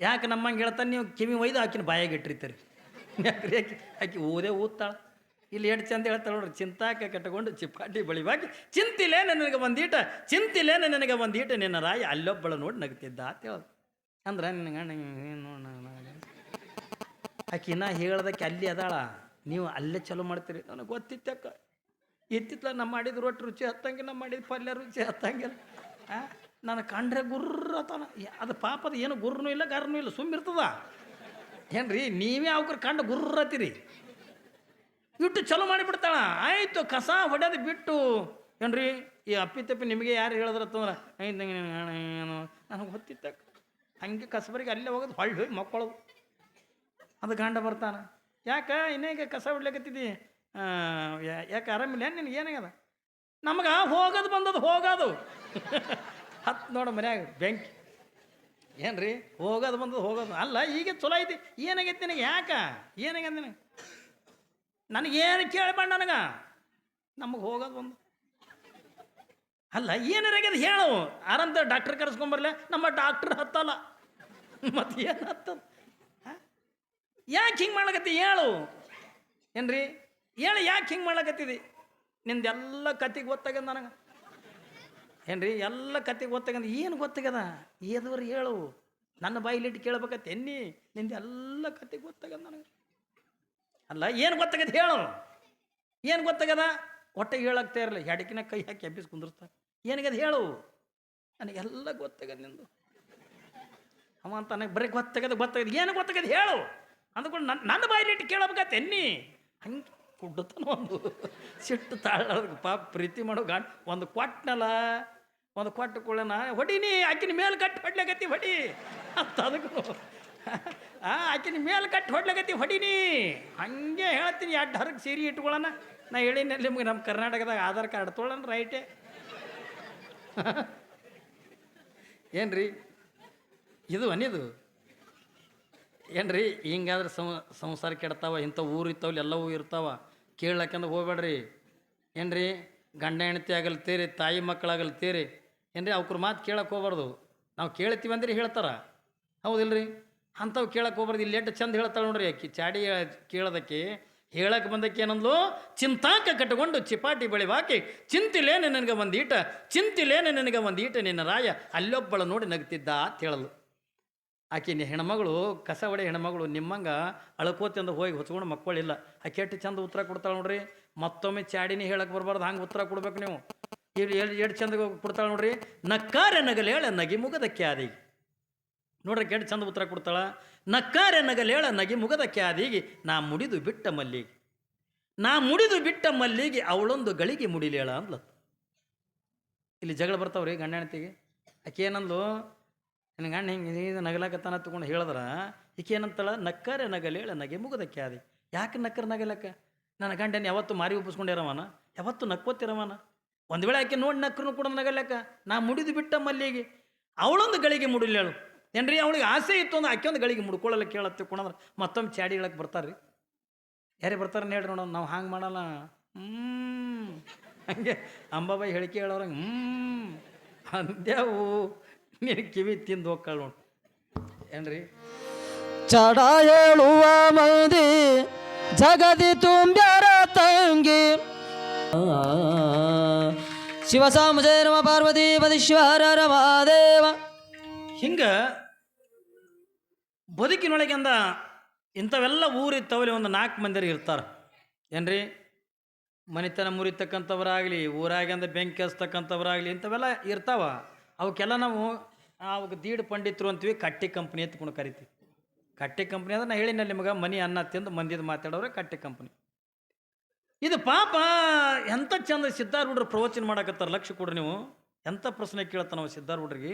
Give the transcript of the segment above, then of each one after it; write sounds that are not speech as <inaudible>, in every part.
ಯಾಕೆ ನಮ್ಮಂಗೆ ಹೇಳ್ತಾನೆ, ನೀವು ಕಿವಿ ಒಯ್ದು ಆಕಿನ ಬಾಯಾಗ ಇಟ್ಟಿರ್ತೀರಿ. ಯಾಕೆ ಆಕಿ? ಆಕಿ ಓದೇ ಓದ್ತಾಳ ಇಲ್ಲಿ ಎಷ್ಟು ಚಂದ ಹೇಳ್ತಾಳೆ ನೋಡ್ರಿ, ಚಿಂತಾಕ ಕಟ್ಕೊಂಡು ಚಿಪ್ಪಾಟಿ ಬಳಿವಾಗಿ ಚಿಂತಿಲೇ ನನಗೆ ಒಂದೀಟ ಚಿಂತಿಲೇ ನನಗೆ ಒಂದೀಟ ನಿನ್ನ ರಾಯಿ ಅಲ್ಲೊಬ್ಬಳ ನೋಡಿ ನಗ್ತಿದ್ದ, ಅಂತ ಹೇಳೋದು. ಅಂದ್ರೆ ನಿನಗೆ ನೋಡ ಆಕೆ ನಾ ಹೇಳ್ದಕ್ಕೆ ಅಲ್ಲಿ ಅದಾಳ, ನೀವು ಅಲ್ಲೇ ಚಲೋ ಮಾಡ್ತೀರಿ. ನನಗೆ ಗೊತ್ತಿತ್ತಕ್ಕ ಇತ್ತಿತ್ತಲ್ಲ ನಮ್ಮ ಮಾಡಿದ ರೊಟ್ಟಿ ರುಚಿ ಹತ್ತಂಗೆ ನಮ್ಮ ಮಾಡಿದ ಪಲ್ಯ ರುಚಿ ಹತ್ತಂಗಿಲ್ಲ ಆ? ನಾನು ಕಂಡ್ರೆ ಗುರ್ರತನ. ಅದು ಪಾಪದ ಏನು ಗುರ್ರನೂ ಇಲ್ಲ ಗರ್ನೂ ಇಲ್ಲ ಸುಮ್ಮಿರ್ತದ ಏನ್ರಿ, ನೀವೇ ಅವ್ರ ಕಂಡು ಗುರ್ರತಿರಿ. ಇಟ್ಟು ಚಲೋ ಮಾಡಿಬಿಡ್ತಾಳ. ಆಯಿತು, ಕಸ ಹೊಡೆದು ಬಿಟ್ಟು. ಏನ್ರಿ, ಈ ಅಪ್ಪಿ ತಪ್ಪಿ ನಿಮಗೆ ಯಾರು ಹೇಳಿದ್ರತ್ತಂದ್ರೆ ಏನು ನನಗೆ ಗೊತ್ತಿತ್ತ. ಹಂಗೆ ಕಸಬರಿಗೆ ಅಲ್ಲೇ ಹೋಗೋದು, ಹೊಳ್ಳಿ ಹೋಗಿ ಮಕ್ಕಳು ಅದು ಗಂಡ ಬರ್ತಾನೆ. ಯಾಕೆ ಇನ್ನೇಗ ಕಸ ಯಾ- ಯಾಕೆ ಆರಾಮಿಲ್ಲ? ಏನು ನಿನಗೆ ಏನಾಗ್ಯದ? ನಮಗೆ ಹೋಗೋದು ಬಂದದ್ದು ಹೋಗೋದು. <laughs> ಹತ್ತು ನೋಡು ಮನ್ಯಾಗ, ಬೆಂಕಿ. ಏನ್ರಿ? ಹೋಗೋದು ಬಂದದ್ದು ಹೋಗೋದು ಅಲ್ಲ, ಈಗ ಚಲೋ ಐತಿ. ಏನಾಗೈತಿ ನಿನಗೆ? ಯಾಕ? ಏನಾಗೈತಿ ನಿನಗೆ? ನನಗೇನು ಕೇಳಬೇಡ ನನಗೆ? ನಮಗೆ ಹೋಗೋದು ಬಂದು. ಅಲ್ಲ ಏನಾರಾಗ್ಯದ ಹೇಳು. ಆರಂತ ಡಾಕ್ಟರ್ ಕರೆಸ್ಕೊಂಬರ್ಲೆ ನಮ್ಮ ಡಾಕ್ಟರ್ ಹತ್ತಲ್ಲ. ಮತ್ತೆ ಏನು ಹತ್ತದ? ಯಾಕೆ ಹಿಂಗೆ ಮಾಡ್ಲಕತ್ತಿ? ಹೇಳು. ಏನ್ರಿ? ಹೇಳು, ಯಾಕೆ ಹಿಂಗೆ ಮಾಡ್ಲಕತ್ತಿದಿ? ನಿಂದೆಲ್ಲ ಕತ್ತಿಗೆ ಗೊತ್ತಾಗ್ಯದ ನನಗೆ. ಏನ್ರಿ, ಎಲ್ಲ ಕತೆ ಗೊತ್ತಾಗಂದ್ರೆ ಏನು ಗೊತ್ತಾಗದ? ಏದವ್ರು ಹೇಳು. ನನ್ನ ಬಾಯಿಲಿಟ್ಟು ಕೇಳ್ಬೇಕತ್ತೆ ಎನ್ನಿ? ನಿಂದೆಲ್ಲ ಕತೆ ಗೊತ್ತಾಗದ ನನಗೆ. ಅಲ್ಲ, ಏನು ಗೊತ್ತಾಗದ ಹೇಳು. ಏನು ಗೊತ್ತಾಗದ? ಹೊಟ್ಟೆಗೆ ಹೇಳಾಗ್ತಾ ಇರಲಿಲ್ಲ ಹೆಡಕಿನ ಕೈ ಹಾಕಿ ಎಬ್ಬಿಸಿ ಕುಂದಿರ್ತಾ ಏನಾಗದ ಹೇಳು. ನನಗೆಲ್ಲ ಗೊತ್ತಾಗದ ನಿಂದು. ಅವ ಅಂತ ನನಗೆ ಬರೀ ಗೊತ್ತಾಗದ ಗೊತ್ತಾಗದ. ಏನು ಗೊತ್ತಾಗದ ಹೇಳು. ಅಂದ್ಕೊಂಡು ನನ್ನ ನನ್ನ ಬಾಯಿಲಿಟ್ಟು ಕೇಳಬೇಕತ್ತೆ ಎನ್ನಿ? ಹಂಗೆ ಕುಡ್ಡತನ ಒಂದು. ಸಿಟ್ಟು ತಾಳೋದಕ್ಕೆ ಪಾಪ ಪ್ರೀತಿ ಮಾಡೋ ಗಾಂಡ್. ಒಂದು ಕೊಟ್ಟನಲ್ಲ ಒಂದು ಕೊಟ್ಟು ಹೊಡಿ ಹೊಡಿನಿ ಆಕಿನ ಮೇಲೆ ಕಟ್ಟಿ ಹೊಡ್ಲಾಗತ್ತಿ ಹೊಡಿ ಅಂತ ಅದಕ್ಕೆ. ಆ, ಆಕಿನ ಮೇಲೆ ಕಟ್ಟಿ ಹೊಡ್ಲಾಗತ್ತಿ ಹೊಡಿನಿ ಹಂಗೆ ಹೇಳ್ತೀನಿ ಎರಡು ಹರಕ್ಕೆ ಸೀರೆ ಇಟ್ಕೊಳ್ಳೋಣ ನಾ ಹೇಳಿನ, ನಿಮ್ಗೆ ನಮ್ಮ ಕರ್ನಾಟಕದಾಗ ಆಧಾರ್ ಕಾರ್ಡ್ ತೊಗೊಳ್ಳೋಣ ರೈಟೇ ಏನ್ರಿ? ಇದು ಅನಿದು? ಏನ್ರಿ? ಹಿಂಗಾದ್ರೆ ಸಂ, ಸಂಸಾರ ಕೆಡ್ತಾವ, ಇಂಥ ಊರು ಇರ್ತಾವಲ್ಲ ಎಲ್ಲವೂ ಇರ್ತಾವ. ಕೇಳಕ್ಕಂದ್ರೆ ಹೋಗ್ಬೇಡ್ರಿ. ಏನ್ರಿ? ಗಂಡ ಹೆಂಡತಿ ಆಗಲ್ತೀರಿ ತಾಯಿ ಮಕ್ಕಳಾಗಲ್ತೀರಿ ಏನ್ರಿ ಅವ್ರ ಮಾತು ಕೇಳಕ್ಕೆ ಹೋಗ್ಬಾರ್ದು. ನಾವು ಕೇಳ್ತೀವಿ ಅಂದ್ರೆ ಹೇಳ್ತಾರ. ಹೌದಿಲ್ರಿ? ಅಂಥವು ಕೇಳಕ್ಕೆ ಹೋಗ್ಬಾರ್ದು. ಇಲ್ಲಿ ಎಷ್ಟು ಚಂದ ಹೇಳ್ತಾಳೆ ನೋಡ್ರಿ ಅಕ್ಕಿ ಚಾಡಿ ಕೇಳೋದಕ್ಕೆ ಹೇಳಕ್ಕೆ ಬಂದಕ್ಕೆ ಏನಂದ್ಲು? ಚಿಂತಾಕ ಕಟ್ಟಿಕೊಂಡು ಚಿಪಾಟಿ ಬಳಿ ಹಾಕಿ ಚಿಂತಿಲೇನೆ ನನಗೆ ಒಂದು ಈಟ, ಚಿಂತಿಲೇನೆ ನನಗೆ ಒಂದು ಈಟ ನಿನ್ನ ರಾಯ, ಅಲ್ಲೊಬ್ಬಳ ನೋಡಿ ನಗ್ತಿದ್ದ ಅಂತ ಹೇಳಲು ಆಕೆ ಹೆಣ್ಮಗಳು, ಕಸ ಒಡೆ ಹೆಣ್ಮಗಳು, ನಿಮ್ಮಂಗ ಅಳ್ಕೋತಿಂದ ಹೋಗಿ ಹೊಚ್ಕೊಂಡು ಮಕ್ಕಳಿಲ್ಲ. ಆಕೆ ಎಷ್ಟು ಚಂದ ಉತ್ತರ ಕೊಡ್ತಾಳೆ ನೋಡ್ರಿ? ಮತ್ತೊಮ್ಮೆ ಚಾಡಿನೇ ಹೇಳಕ್ಕೆ ಬರಬಾರ್ದು. ಹಂಗೆ ಉತ್ತರ ಕೊಡ್ಬೇಕು ನೀವು. ಇಲ್ಲಿ ಎರಡು ಎಷ್ಟು ಚಂದ ಕೊಡ್ತಾಳೆ ನೋಡ್ರಿ. ನಕ್ಕಾರೆ ನಗಲೇಳ ನಗಿ ಮುಗದ ಕ್ಯಾದಿಗೆ. ನೋಡ್ರಿ ಕೆಟ್ಟು ಚಂದ ಉತ್ತರ ಕೊಡ್ತಾಳ. ನಕ್ಕಾರೆ ನಗಲೇಳ ನಗಿ ಮುಗದ ಕ್ಯಾದಿಗೆ. ನಾ ಮುಡಿದು ಬಿಟ್ಟ ಮಲ್ಲಿಗೆ. ನಾ ಮುಡಿದು ಬಿಟ್ಟ ಮಲ್ಲಿಗೆ, ಅವಳೊಂದು ಗಳಿಗೆ ಮುಡಿಲೇಳ ಅಂದ್ಲ. ಇಲ್ಲಿ ಜಗಳ ಬರ್ತಾವ್ರಿ ಗಂಡ ಹೆಣ್ತಿಗೆ ಆಕೆ ಏನಂದ್ಲು, ನನ್ನ ಗಂಡ ಹಿಂಗೆ ಇದು ನಗಲಾಕತ್ತಾನ ತಗೊಂಡು ಹೇಳಿದ್ರ, ಈಕೆ ಏನಂತಾಳ, ನಕ್ಕರೆ ನಗಲೇಳ ನಗೆ ಮುಗದ ಕ್ಯಾದಿ. ಯಾಕೆ ನಕ್ಕರ ನಗಲಕ್ಕ? ನನ್ನ ಗಂಡನ ಯಾವತ್ತು ಮಾರಿ ಒಪ್ಪಿಸ್ಕೊಂಡಿರವನ ಯಾವತ್ತು ನಕ್ಕೋತಿರವನ ಒಂದು ವೇಳೆ ಆಕೆ ನೋಡಿ ನಕ್ರೂ ಕೂಡ ನಗಲ್ಯಾಕ ನಾ ಮುಡಿದು ಬಿಟ್ಟ ಮಲ್ಲಿಗೆ. ಅವಳೊಂದು ಗಳಿಗೆ ಮುಡಿಲೇಳು ಏನ್ರಿ, ಅವಳಿಗೆ ಆಸೆ ಇತ್ತು ಅಂದ್ರೆ ಆಕೆ ಒಂದು ಗಳಿಗೆ ಮುಡ್ಕೊಳ್ಳಲ್ಲ ಕೇಳತ್ತೆ ಕುಣಂದ್ರೆ. ಮತ್ತೊಮ್ಮೆ ಚಾಡಿ ಹೇಳಕ್ಕೆ ಬರ್ತಾರ್ರಿ. ಯಾರೇ ಬರ್ತಾರೆ ಹೇಳ್ರಿ ನೋಡೋಣ, ನಾವು ಹಾಂಗೆ ಮಾಡಲ್ಲ. ಹ್ಞೂ ಹಂಗೆ ಅಂಬಾಬಾಯಿ ಹೇಳಿಕೆ ಹೇಳೋರಂಗೆ ಹ್ಞೂ ಅಂದ್ಯಾವು ನೀನು ಕಿವಿ ತಿಂದು ಹೋಗ್ಕಳ್ ಏನ್ರಿ? ಚಡ ಹೇಳುವ ಮಂದಿ, ಜಗದಿ ತುಂಬ್ಯಾರ ತಂಗಿ. ಶಿವ ಸಾಮಜಯ ನಮ, ಪಾರ್ವತಿ ಪದೀಶ್ವರ ರಮಾದೇವ ಹಿಂಗ ಬದುಕಿನೊಳಗಿಂದ ಇಂಥವೆಲ್ಲ ಊರಿತ್ತವಲ್ಲಿ ಒಂದು ನಾಲ್ಕು ಮಂದಿರು ಇರ್ತಾರೆ. ಏನ್ರಿ? ಮನೆತನ ಮುರಿತಕ್ಕಂಥವ್ರಾಗಲಿ ಊರಾಗಿಂದ ಬೆಂಕಿ ಹಚ್ತಕ್ಕಂಥವ್ರಾಗಲಿ ಇಂಥವೆಲ್ಲ ಇರ್ತಾವ. ಅವಕ್ಕೆಲ್ಲ ನಾವು ಅವಾಗ ದೀಡ್ ಪಂಡಿತರು ಅಂತೀವಿ, ಕಟ್ಟಿ ಕಂಪ್ನಿ ಕುಣ ಕರಿತೀವಿ. ಕಟ್ಟಿ ಕಂಪ್ನಿ ಅಂದ್ರೆ ನಾ ಹೇಳಿನ ನಿಮಗೆ, ಮನಿ ಅನ್ನ ತಿಂದು ಮಂದಿದ ಮಾತಾಡೋರೆ ಕಟ್ಟಿ ಕಂಪ್ನಿ. ಇದು ಪಾಪ ಎಂಥ ಚಂದ ಸಿದ್ಧಾರೂಢರು ಪ್ರವಚನ ಮಾಡಕತ್ತಾರ ಲಕ್ಷ ಕೊಡ್ರಿ ನೀವು. ಎಂಥ ಪ್ರಶ್ನೆ ಕೇಳ್ತಾನ ನಾವು ಸಿದ್ಧಾರೂಢರಿಗೆ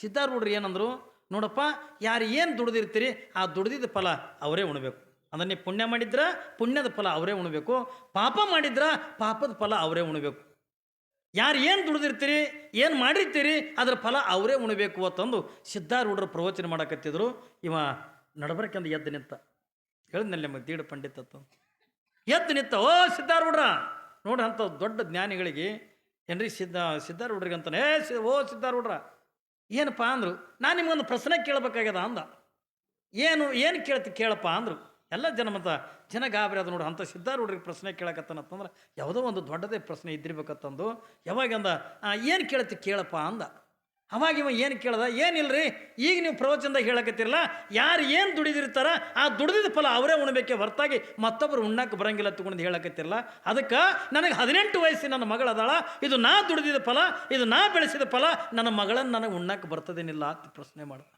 ಸಿದ್ಧಾರೂಢರು ಏನಂದ್ರು, ನೋಡಪ್ಪ, ಯಾರು ಏನು ದುಡ್ದಿರ್ತೀರಿ, ಆ ದುಡ್ದಿದ್ದ ಫಲ ಅವರೇ ಉಣಬೇಕು. ಅಂದ್ರೆ ನೀವು ಪುಣ್ಯ ಮಾಡಿದ್ರ ಪುಣ್ಯದ ಫಲ ಅವರೇ ಉಣಬೇಕು. ಪಾಪ ಮಾಡಿದ್ರ ಪಾಪದ ಫಲ ಅವರೇ ಉಣಬೇಕು. ಯಾರು ಏನು ದುಡ್ದಿರ್ತೀರಿ, ಏನು ಮಾಡಿರ್ತೀರಿ, ಅದರ ಫಲ ಅವರೇ ಉಣಬೇಕು ಅಂತಂದು ಸಿದ್ಧಾರೂಢರು ಪ್ರವಚನ ಮಾಡಕತ್ತಿದ್ರು. ಇವ ನಡಬರ್ಕೆಂದು ಎದ್ದು ನಿಂತ. ಹೇಳಿದ್ನಲ್ಲಿ ನಮಗೆ ದೀಡ ಪಂಡಿತ ಎದ್ದು ನಿಂತ, ಓ, ಸಿದ್ಧಾರೂಢ್ರ! ನೋಡ್ರಿ ಅಂಥ ದೊಡ್ಡ ಜ್ಞಾನಿಗಳಿಗೆ, ಏನ್ರಿ ಸಿದ್ಧ, ಸಿದ್ಧಾರೂಢ್ರಿಗೆ ಅಂತಾನೆ, ಏ, ಸಿ, ಓ, ಸಿದ್ಧಾರೂಢ್ರ! ಏನಪ್ಪ ಅಂದರು, ನಾನು ನಿಮಗೊಂದು ಪ್ರಶ್ನೆ ಕೇಳಬೇಕಾಗ್ಯದ ಅಂದ. ಏನು ಏನು ಕೇಳ್ತಿ, ಕೇಳಪ್ಪ ಅಂದರು. ಎಲ್ಲ ಜನ ಮತ್ತ ಜನ ಗಾಬರಿ ಅದು ನೋಡ್ರಿ ಅಂಥ ಸಿದ್ಧಾರೂಢರಿಗೆ ಪ್ರಶ್ನೆ ಕೇಳಕತ್ತಾನಂತಂದ್ರೆ ಯಾವುದೋ ಒಂದು ದೊಡ್ಡದೇ ಪ್ರಶ್ನೆ ಇದ್ದಿರ್ಬೇಕತ್ತಂದು ಯಾವಾಗ ಅಂದ ಏನು ಕೇಳ್ತಿ, ಕೇಳಪ್ಪ ಅಂದ. ಅವಾಗ ಇವ ಏನು ಕೇಳ್ದ? ಏನಿಲ್ಲರಿ ಈಗ ನೀವು ಪ್ರವಚನದಾಗ ಹೇಳಕತ್ತಿರಲ್ಲ, ಯಾರು ಏನು ದುಡಿದಿರ್ತಾರ, ಆ ದುಡಿದಿದ್ದ ಫಲ ಅವರೇ ಉಣ್ಬೇಕೆ ಹೊರತಾಗಿ ಮತ್ತೊಬ್ಬರು ಉಣ್ಣಕ್ಕೆ ಬರಂಗಿಲ್ಲ ತಗೊಂಡು ಹೇಳಕತ್ತಿರಲ್ಲ. ಅದಕ್ಕೆ ನನಗೆ ಹದಿನೆಂಟು ವಯಸ್ಸಿನ ನನ್ನ ಮಗಳದಾಳ, ಇದು ನಾ ದುಡಿದಿದ ಫಲ, ಇದು ನಾ ಬೆಳೆಸಿದ ಫಲ, ನನ್ನ ಮಗಳನ್ನು ನನಗೆ ಉಣ್ಣಕ್ಕೆ ಬರ್ತದೇನಿಲ್ಲ ಅಂತ ಪ್ರಶ್ನೆ ಮಾಡ್ದ.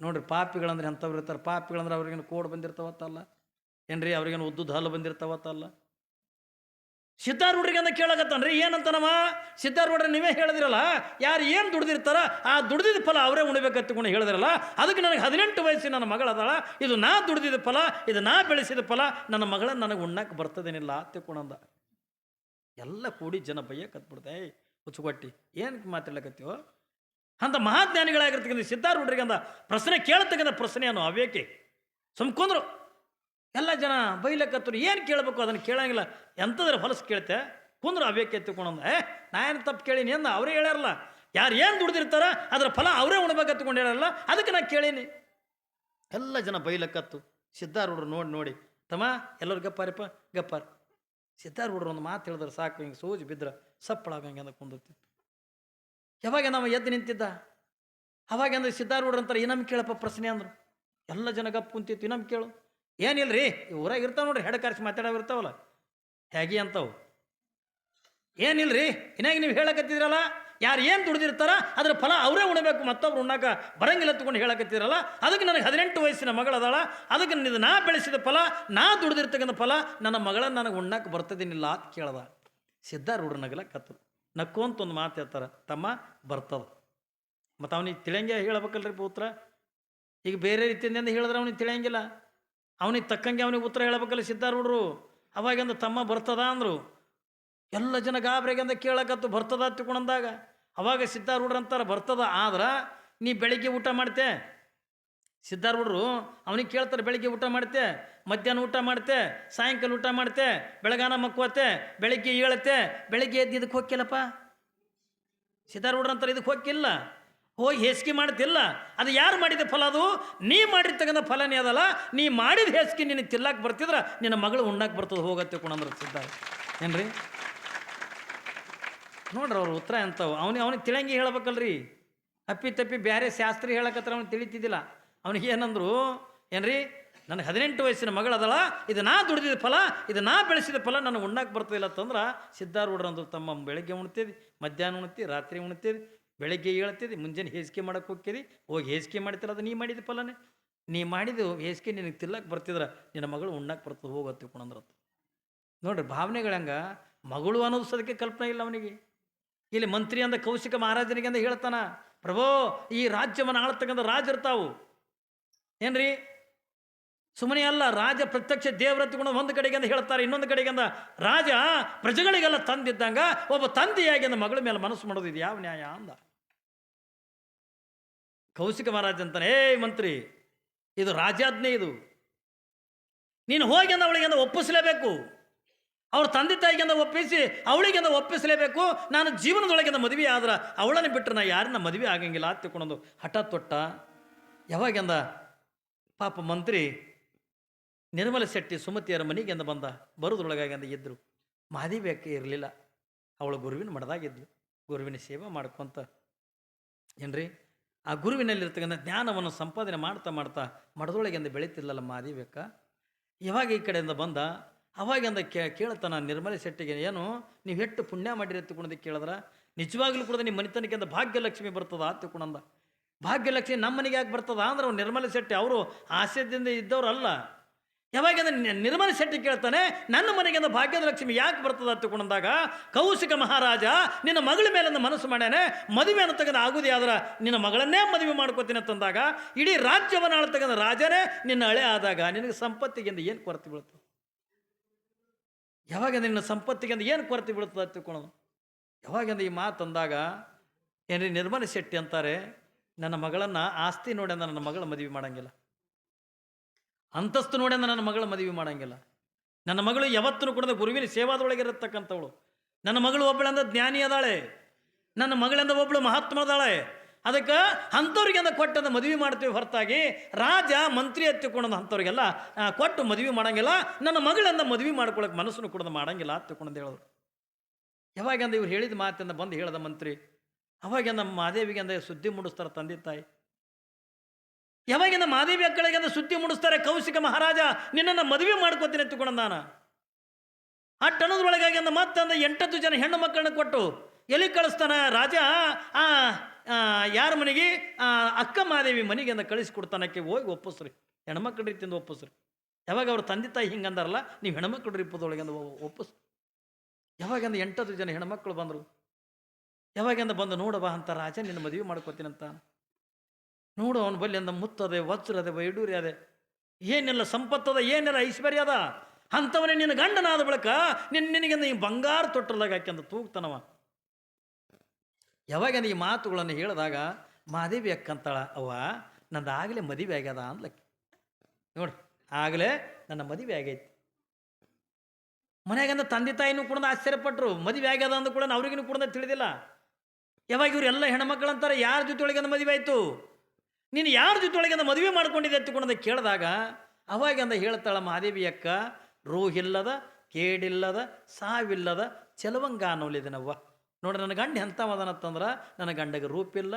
ನೋಡ್ರಿ, ಪಾಪಿಗಳಂದ್ರೆ ಎಂಥವ್ರು ಇರ್ತಾರೆ? ಪಾಪಿಗಳಂದ್ರೆ ಅವ್ರಿಗೇನು ಕೋಡ್ ಬಂದಿರ್ತಾವತ್ತಲ್ಲ? ಏನ್ರಿ, ಅವ್ರಿಗೇನು ಉದ್ದುದ ಹಲ್ಲು ಬಂದಿರ್ತಾವತ್ತಲ್ಲ? ಸಿದ್ಧಾರೂಢರಿಗೆ ಅಂತ ಕೇಳಕತ್ತಾನ್ರಿ ಏನಂತನವ? ಸಿದ್ಧಾರೂಢರು ನೀವೇ ಹೇಳಿದಿರಲ್ಲ, ಯಾರು ಏನು ದುಡ್ದಿರ್ತಾರ, ಆ ದುಡ್ದಿದ್ದ ಫಲ ಅವರೇ ಉಣ್ಬೇಕಂತಕೊಂಡು ಹೇಳಿದಿರಲ್ಲ, ಅದಕ್ಕೆ ನನಗೆ ಹದಿನೆಂಟು ವಯಸ್ಸಿನ ನನ್ನ ಮಗಳದಾಳ ಇದು ನಾ ದುಡ್ದಿದ್ದ ಫಲ, ಇದು ನಾ ಬೆಳೆಸಿದ ಫಲ, ನನ್ನ ಮಗಳ ನನಗೆ ಉಣ್ಣಕ್ಕೆ ಬರ್ತದೇನಿಲ್ಲ ತಿಳ್ಕೊಂಡಂದ ಎಲ್ಲ ಕೂಡಿ ಜನ ಬೈಯಕತ್ಬಿಡ್ದೆ ಏಯ್, ಹುಚ್ಚುಗೊಟ್ಟಿ ಏನಕ್ಕೆ ಮಾತಾಡ್ಲಕತ್ತೀವೋ ಅಂತ ಮಹಾಜ್ಞಾನಿಗಳಾಗಿರ್ತಕ್ಕಂಥ ಸಿದ್ಧಾರೂಢರಿಗೆ ಅಂದ ಪ್ರಶ್ನೆ ಕೇಳತಕ್ಕಂಥ ಪ್ರಶ್ನೆಯನ್ನು ಅವೇಕೆ ಸುಮ್ಕೊಂಡ್ರು. ಎಲ್ಲ ಜನ ಬೈಲಕ್ಕತ್ತರು ಏನು ಕೇಳಬೇಕು ಅದನ್ನು ಕೇಳಂಗಿಲ್ಲ. ಎಂಥದ್ರ ಹೊಲಸು ಕೇಳ್ತೆ? ಕುಂದ್ರೆ ಅವೇಕೆ ತಿಳ್ಕೊಂಡ ಏ, ನಾ ಏನು ತಪ್ಪು ಕೇಳೀನಿ ಅಂದ? ಅವರೇ ಹೇಳ್ಯಾರಲ್ಲ. ಯಾರು ಏನು ದುಡ್ದಿರ್ತಾರ, ಅದರ ಫಲ ಅವರೇ ಉಣ್ಬೇಕತ್ಕೊಂಡು ಹೇಳಲ್ಲ ಅದಕ್ಕೆ ನಾ ಕೇಳೀನಿ. ಎಲ್ಲ ಜನ ಬೈಲಕ್ಕತ್ತು ಸಿದ್ಧಾರೂಢರು ನೋಡಿ ನೋಡಿ. ತಮ್ಮ, ಎಲ್ಲರು ಗಪ್ಪಾರಿಪ್ಪ, ಗಪ್ಪಾರ. ಸಿದ್ಧಾರೂಢರು ಒಂದು ಮಾತು ಹೇಳಿದ್ರೆ ಸಾಕು, ಹಿಂಗೆ ಸೂಜಿ ಬಿದ್ರೆ ಸಪ್ಪಳಾಗಂಗೆ ಅಂದ ಕುಂದಿರ್ತಿತ್ತು. ಯಾವಾಗ ನಾವು ಎದ್ದು ನಿಂತಿದ್ದ? ಅವಾಗೆಂದ್ರೆ ಸಿದ್ಧಾರೂಢರು ಅಂತಾರೆ ಇನ್ನೊಮ್ಮೆ ಕೇಳಪ್ಪ ಪ್ರಶ್ನೆ ಅಂದ್ರು. ಎಲ್ಲ ಜನ ಗಪ್ಪು ಕುಂತಿತ್ತು ಇನ್ನೊಮ್ಮೆ ಕೇಳು. ಏನಿಲ್ರಿ? ರೀ ಊರಾಗ ಇರ್ತಾವೆ ನೋಡ್ರಿ, ಹೆಡ್ ಖರ್ಚು ಮಾತಾಡೋ ಇರ್ತಾವಲ್ಲ. ಹೇಗೆ ಅಂತವು. ರೀ ಇನ್ನಾಗಿ ನೀವು ಹೇಳಕತ್ತಿದ್ರಲ್ಲ? ಯಾರು ಏನು ದುಡ್ದಿರ್ತಾರ, ಅದ್ರ ಫಲ ಅವರೇ ಉಣಬೇಕು, ಮತ್ತೊಬ್ರು ಉಣ್ಣಾಕ ಬರಂಗಿಲ್ಲ ತಗೊಂಡು ಹೇಳಕತ್ತಿರಲ್ಲ ಅದಕ್ಕೆ ನನಗೆ ಹದಿನೆಂಟು ವಯಸ್ಸಿನ ಮಗಳದಾಳ ಅದಕ್ಕೆ ಇದು ನಾ ಬೆಳೆಸಿದ ಫಲ, ನಾ ದುಡ್ದಿರ್ತಕ್ಕಂಥ ಫಲ, ನನ್ನ ಮಗಳನ್ನ ನನಗೆ ಉಣ್ಣಾಕ ಬರ್ತದೇನಿಲ್ಲ ಅಂತ ಕೇಳ್ದ. ಸಿದ್ಧಾರೂಢ ನಕ್ಕು ಅಂತ ಒಂದು ಮಾತು ಹೇಳ್ತಾರ, ತಮ್ಮ ಬರ್ತದ. ಮತ್ತು ಅವನಿಗೆ ತಿಳಿಯಂಗೆ ಹೇಳ್ಬೇಕಲ್ರಿ ಪುತ್ರ. ಈಗ ಬೇರೆ ರೀತಿಯಿಂದ ಹೇಳಿದ್ರೆ ಅವನಿಗೆ ತಿಳಿಯಂಗಿಲ್ಲ? ಅವನಿಗೆ ತಕ್ಕಂಗೆ ಅವನಿಗೆ ಉತ್ತರ ಹೇಳಬೇಕಲ್ಲ ಸಿದ್ಧಾರೂಢರು. ಅವಾಗಂದ ತಮ್ಮ ಬರ್ತದ ಅಂದರು. ಎಲ್ಲ ಜನ ಗಾಬರಿಗಂದ ಕೇಳಕತ್ತು ಬರ್ತದ ತಿಳ್ಕೊಂಡಂದಾಗ ಅವಾಗ ಸಿದ್ಧಾರೂಢರು ಅಂತಾರೆ, ಬರ್ತದ ಆದ್ರೆ ನೀ ಬೆಳಿಗ್ಗೆ ಊಟ ಮಾಡ್ತೆ. ಸಿದ್ಧಾರೂಢರು ಅವನಿಗೆ ಕೇಳ್ತಾರೆ, ಬೆಳಿಗ್ಗೆ ಊಟ ಮಾಡ್ತೆ, ಮಧ್ಯಾಹ್ನ ಊಟ ಮಾಡ್ತೆ, ಸಾಯಂಕಾಲ ಊಟ ಮಾಡ್ತೆ, ಬೆಳಗಾನ ಮಕ್ಕೋತೆ, ಬೆಳಿಗ್ಗೆ ಏಳತ್ತೆ, ಬೆಳಿಗ್ಗೆ ಎದ್ದು ಇದಕ್ಕೆ ಹೋಗಿಲ್ಲಪ್ಪ ಸಿದ್ಧಾರೂಢರು ಅಂತಾರೆ, ಇದಕ್ಕೆ ಹೋಗಿಲ್ಲ ಹೋಗಿ ಹೇಸಿಗೆ ಮಾಡ್ತಿಲ್ಲ ಅದು ಯಾರು ಮಾಡಿದ ಫಲ ಅದು? ನೀ ಮಾಡಿರ್ತಕ್ಕಂಥ ಫಲನೇ ಅದಲ್ಲ. ನೀ ಮಾಡಿದ ಹೇಸಿಗೆ ನಿನ್ನ ತಿಲ್ಲಕ್ಕೆ ಬರ್ತಿದ್ರೆ, ನಿನ್ನ ಮಗಳು ಉಣ್ಣಕ್ಕೆ ಬರ್ತದೆ, ಹೋಗತ್ತೆ ಕೊಣಂದ್ರೆ ಸಿದ್ಧಾರ ಏನ್ರಿ? ನೋಡ್ರಿ ಅವ್ರ ಉತ್ತರ ಎಂಥವು ಅವನಿಗೆ ಅವನಿಗೆ ತಿಳಂಗಿ ಹೇಳ್ಬೇಕಲ್ರಿ. ಅಪ್ಪಿ ತಪ್ಪಿ ಬೇರೆ ಶಾಸ್ತ್ರಿ ಹೇಳಕತ್ರ ಅವ್ನು ತಿಳಿತಿದ್ದಿಲ್ಲ. ಅವನಿಗೆ ಏನಂದ್ರು, ಏನ್ರಿ? ನನಗೆ ಹದಿನೆಂಟು ವಯಸ್ಸಿನ ಮಗಳದಳ ಇದು ನಾ ದುಡಿದಿದ ಫಲ, ಇದು ನಾ ಬೆಳೆಸಿದ ಫಲ ನನಗೆ ಉಣ್ಣಕ್ಕೆ ಬರ್ತಿಲ್ಲ ಅಂತಂದ್ರೆ ಸಿದ್ಧಾರೂಢರಂದ್ರು ತಮ್ಮ ಬೆಳಗ್ಗೆ ಉಣ್ತೀವಿ, ಮಧ್ಯಾಹ್ನ ಉಣ್ತೀವಿ ರಾತ್ರಿ ಉಣ್ತೀವಿ. ಬೆಳಗ್ಗೆ ಹೇಳ್ತಿದ್ದಿ ಮುಂಜಾನೆ ಹೇಸಿಗೆ ಮಾಡಕ್ಕೆ ಹೋಗ್ತೀರಿ ಹೋಗಿ ಹೇಸಿಗೆ ಮಾಡ್ತಿಲ್ಲ ಅದು ನೀ ಮಾಡಿದ ಫಲನೇ. ನೀ ಮಾಡಿದ್ದು ಹೇಸಿಗೆ ನಿನಗೆ ತಿಲ್ಲಕ್ಕೆ ಬರ್ತಿದ್ರ ನಿನ್ನ ಮಗಳು ಉಣ್ಣಕ್ಕೆ ಬರ್ತದೆ ಹೋಗತ್ತೆ ತಿಳ್ಕೊಂಡ್ರಂತ ನೋಡ್ರಿ ಭಾವನೆಗಳಂಗೆ ಮಗಳು ಅನ್ನೋದು ಸದಕ್ಕೆ ಕಲ್ಪನೆ ಇಲ್ಲ ಅವನಿಗೆ. ಇಲ್ಲಿ ಮಂತ್ರಿ ಅಂದ ಕೌಶಿಕ ಮಹಾರಾಜನಿಗೆ ಅಂದ ಹೇಳ್ತಾನ, ಪ್ರಭೋ, ಈ ರಾಜ್ಯವನ್ನು ಆಳ್ತಕ್ಕಂಥ ಇರ್ತಾವು ಏನ್ರಿ? ಸುಮ್ಮನೆ ಅಲ್ಲ, ರಾಜ ಪ್ರತ್ಯಕ್ಷ ದೇವರ ತಗೊಂಡು ಒಂದು ಕಡೆಗೆ ಅಂತ ಹೇಳ್ತಾರೆ, ಇನ್ನೊಂದು ಕಡೆಗೆ ಅಂದ, ರಾಜ ಪ್ರಜೆಗಳಿಗೆಲ್ಲ ತಂದಿದ್ದಂಗ, ಒಬ್ಬ ತಂದೆಯಾಗಿ ಅಂದ ಮಗಳ ಮೇಲೆ ಮನಸ್ಸು ಮಾಡೋದು ಇದು ಯಾವ ನ್ಯಾಯ ಅಂದ? ಕೌಶಿಕ ಮಹಾರಾಜ ಅಂತಾನೆ, ಏ ಮಂತ್ರಿ, ಇದು ರಾಜಾಜ್ಞೆ ಇದು. ನೀನು ಹೋಗಿ ಅಂದ ಅವಳಿಗೆ ಅಂದ ಒಪ್ಪಿಸಲೇಬೇಕು. ಅವ್ರ ತಂದೆ ತಾಯಿಗೆಂದ ಒಪ್ಪಿಸಿ ಅವಳಿಗೆಂದ ಒಪ್ಪಿಸಲೇಬೇಕು. ನಾನು ಜೀವನದೊಳಗಿಂದ ಮದುವೆ ಆದ್ರೆ ಅವಳನ್ನು ಬಿಟ್ಟರೆ ನಾ ಯಾರನ್ನ ಮದುವೆ ಆಗಂಗಿಲ್ಲ ಅಂತ ತಿಳ್ಕೊಂಡೊಂದು ಹಠ ತೊಟ್ಟ. ಯಾವಾಗೆಂದ ಪಾಪ ಮಂತ್ರಿ, ನಿರ್ಮಲ ಶೆಟ್ಟಿ ಸುಮತಿಯರ ಮನೆಗೆಂದ ಬಂದ ಬರೋದ್ರೊಳಗಾಗಿಂದ ಇದ್ದರು ಮಾದಿಬೇಕೆ ಇರಲಿಲ್ಲ. ಅವಳು ಗುರುವಿನ ಮಡದಾಗಿದ್ಲು ಗುರುವಿನ ಸೇವೆ ಮಾಡ್ಕೊಂತ. ಏನ್ರಿ? ಆ ಗುರುವಿನಲ್ಲಿರ್ತಕ್ಕಂಥ ಜ್ಞಾನವನ್ನು ಸಂಪಾದನೆ ಮಾಡ್ತಾ ಮಾಡ್ತಾ ಮಡದೊಳಗಿಂದ ಬೆಳೀತಿಲ್ಲಲ್ಲ ಮಾದಿಬೇಕ ಯಾವಾಗ ಈ ಕಡೆಯಿಂದ ಬಂದ ಅವಾಗಿಂದ ಕೇ, ಕೇಳ್ತಾನ ನಿರ್ಮಲ ಶೆಟ್ಟಿಗೆ, ಏನು, ನೀವು ಹೆಟ್ಟು ಪುಣ್ಯ ಮಾಡಿರಿ ತಿಳ್ಕೊಂಡದಕ್ಕೆ ಕೇಳಿದ್ರೆ? ನಿಜವಾಗ್ಲೂ ಕೂಡ ನಿಮ್ಮ ಮನೆತನಕ್ಕಿಂತ ಭಾಗ್ಯಲಕ್ಷ್ಮಿ ಬರ್ತದ ಅಂತ ತಿಳ್ಕೊಂಡಂದ ಭಾಗ್ಯಲಕ್ಷ್ಮಿ ನಮ್ಮ ಮನೆಗೆ ಯಾಕೆ ಬರ್ತದ? ಅಂದ್ರೆ ಅವ್ರು ನಿರ್ಮಲ ಶೆಟ್ಟಿ, ಅವರು ಆಸೆದಿಂದ ಇದ್ದವ್ರು ಅಲ್ಲ. ಯಾವಾಗಿಂದ ನಿ- ನಿರ್ಮಲ ಶೆಟ್ಟಿ ಕೇಳ್ತಾನೆ, ನನ್ನ ಮನೆಗಿಂದ ಭಾಗ್ಯದ ಲಕ್ಷ್ಮಿ ಯಾಕೆ ಬರ್ತದ? ಅಂತ ತಿಳ್ಕೊಂಡಾಗ ಕೌಶಿಕ ಮಹಾರಾಜ, ನಿನ್ನ ಮಗಳ ಮೇಲಿಂದ ಮನಸ್ಸು ಮಾಡ್ಯಾನೆ ಮದುವೆ ಅನ್ನತಕ್ಕಂಥ ಆಗುದೇ ಆದ್ರೆ ನಿನ್ನ ಮಗಳನ್ನೇ ಮದುವೆ ಮಾಡ್ಕೋತೀನಿ ಅಂತಂದಾಗ ಇಡೀ ರಾಜ್ಯವನ್ನು ಆಳ್ತಕ್ಕಂಥ ರಾಜನೇ ನಿನ್ನ ಹಳೆ ಆದಾಗ ನಿನಗೆ ಸಂಪತ್ತಿಗೆಂದು ಏನು ಕೊರತೆ ಬೀಳ್ತದೆ ಯಾವಾಗ ನಿನ್ನ ಸಂಪತ್ತಿಗೆಂದು ಏನು ಕೊರತೆ ಬೀಳ್ತದೆ ಅಂತ ತಿಳ್ಕೊಳ್ಳೋದು ಯಾವಾಗಿಂದ ಈ ಮಾತು ಅಂದಾಗ, ಏನ್ರಿ ನಿರ್ಮಲ ಶೆಟ್ಟಿ ಅಂತಾರೆ, ನನ್ನ ಮಗಳನ್ನು ಆಸ್ತಿ ನೋಡಿ ಅಂದ ನನ್ನ ಮಗಳ ಮದುವೆ ಮಾಡಂಗಿಲ್ಲ. ಅಂತಸ್ತು ನೋಡಿ ನನ್ನ ಮಗಳ ಮದುವೆ ಮಾಡಂಗಿಲ್ಲ. ನನ್ನ ಮಗಳು ಯಾವತ್ತೂ ಕೂಡ ಗುರುವಿನ ಸೇವಾದೊಳಗೆ ಇರತಕ್ಕಂಥವಳು. ನನ್ನ ಮಗಳು ಒಬ್ಬಳಂದ ಜ್ಞಾನಿ ಅದಾಳೆ. ನನ್ನ ಮಗಳಂದ ಒಬ್ಬಳು ಮಹಾತ್ಮ ಅದಾಳೆ. ಅದಕ್ಕೆ ಅಂಥವ್ರಿಗೆಂದ ಕೊಟ್ಟದ ಮದುವೆ ಮಾಡ್ತೀವಿ ಹೊರತಾಗಿ ರಾಜ, ಮಂತ್ರಿ ಹತ್ತಿಕೊಂಡದ ಅಂಥವ್ರಿಗೆಲ್ಲ ಕೊಟ್ಟು ಮದುವೆ ಮಾಡಂಗಿಲ್ಲ. ನನ್ನ ಮಗಳಂದ ಮದುವೆ ಮಾಡ್ಕೊಳಕ್ಕೆ ಮನಸ್ಸನ್ನು ಕೂಡ ಮಾಡಂಗಿಲ್ಲ ಹತ್ತಿಕೊಂಡಂದು ಹೇಳಿದ್ರು ಯಾವಾಗಂದ ಇವ್ರು ಹೇಳಿದ ಮಾತಿಂದ ಬಂದು ಹೇಳ್ದ ಮಂತ್ರಿ. ಅವಾಗಿಂದ ಮಾದೇವಿಗೆ ಅಂದ ಸುದ್ದಿ ಮೂಡಿಸ್ತಾರೆ ತಂದೆ ತಾಯಿ. ಯಾವಾಗಿಂದ ಮಾದೇವಿ ಅಕ್ಕಳಿಗೆ ಸುದ್ದಿ ಮೂಡಿಸ್ತಾರೆ ಕೌಶಿಕ ಮಹಾರಾಜ, ನಿನ್ನನ್ನು ಮದುವೆ ಮಾಡ್ಕೋತೀನಿ ಎತ್ತುಕೊಂಡ ನಾನು. ಆ ಟಣದೊಳಗಾಗಿ ಅಂದ ಮತ್ತಂದ ಎಂಟತ್ತು ಜನ ಹೆಣ್ಣು ಮಕ್ಕಳನ್ನ ಕೊಟ್ಟು, ಎಲ್ಲಿ ಕಳಿಸ್ತಾನ ರಾಜ? ಆ ಯಾರ ಮನೆಗೆ? ಅಕ್ಕ ಮಾದೇವಿ ಮನೆಗೆ ಅಂದ ಕಳಿಸ್ಕೊಡ್ತಾನಕ್ಕೆ ಹೋಗಿ ಒಪ್ಪಿಸ್ರಿ. ಹೆಣ್ಮಕ್ಳ ರೀತಿಯಿಂದ ಒಪ್ಪಿಸ್ರಿ. ಯಾವಾಗ ಅವ್ರ ತಂದೆ ತಾಯಿ ಹಿಂಗಂದಾರಲ್ಲ, ನೀವು ಹೆಣ್ಮಕ್ಳ ರೀಪದೊಳಗೆ ಅಂದ ಒಪ್ಪಿಸ್. ಯಾವಾಗಂದ ಎಂಟತ್ತು ಜನ ಹೆಣ್ಮಕ್ಳು ಬಂದರು? ಯಾವಾಗಂದ ಬಂದು ನೋಡಬಾ ಅಂತ ರಾಜ, ನಿನ್ನ ಮದುವೆ ಮಾಡ್ಕೋತೀನಂತ ನೋಡು ಅವನ ಬಲ್ಲಿ ಅಂದ, ಮುತ್ತದೆ, ವಜ್ರದೆ ವೈಡೂರಿ ಅದೆ ಏನೆಲ್ಲ ಸಂಪತ್ತದ, ಏನೆಲ್ಲ ಐಶ್ವರ್ಯ ಅದ ಅಂಥವನೇ ನಿನ್ನ ಗಂಡನಾದ ಬಳಿಕ ನಿನ್ನ ನಿನಗೆ ಈ ಬಂಗಾರ ತೊಟ್ಟಲಾಗ ಹಾಕ್ಯಂದ ತೂಗ್ತಾನವ. ಯಾವಾಗ ಈ ಮಾತುಗಳನ್ನು ಹೇಳಿದಾಗ, ಮಾದೇವಿ ಅಕ್ಕಂತಾಳ ಅವ ನಂದು ಆಗಲೇ ಮದುವೆ ಆಗ್ಯದ ಅಂದ್ಲಕ್ಕೆ. ನೋಡಿ, ಆಗಲೇ ನನ್ನ ಮದುವೆ ಆಗೈತಿ. ಮನೆಯಾಗಂದ ತಂದೆ ತಾಯಿನೂ ಕೂಡ ಆಶ್ಚರ್ಯಪಟ್ಟರು ಮದುವೆ ಆಗ್ಯದ ಅಂದ ಕೂಡ ಅವ್ರಿಗೂ ಕೂಡ ತಿಳಿದಿಲ್ಲ. ಯಾವಾಗ ಇವರೆಲ್ಲ ಹೆಣ್ಮಕ್ಳು ಅಂತಾರೆ ಯಾರ ಜೊತೆ ಒಳಗೆ ಮದುವೆ ಆಯಿತು? ನೀನು ಯಾರ ಜೊತೆಯೊಳಗೆ ಮದುವೆ ಮಾಡ್ಕೊಂಡಿದ್ದೆ ಎತ್ತುಕೊಂಡ ಕೇಳಿದಾಗ ಅವಾಗಂದ ಹೇಳ್ತಾಳ ಮಹಾದೇವಿ ಅಕ್ಕ ರೂಹಿಲ್ಲದ, ಕೇಡಿಲ್ಲದ, ಸಾವಿಲ್ಲದ, ಚೆಲವಂಗ ಅನ್ನೋಲಿದನವ್ವ ನೋಡಿ ನನ್ನ ಗಂಡ ಎಂಥವದನತ್ತಂದ್ರೆ ನನ್ನ ಗಂಡಗೆ ರೂಪಿಲ್ಲ,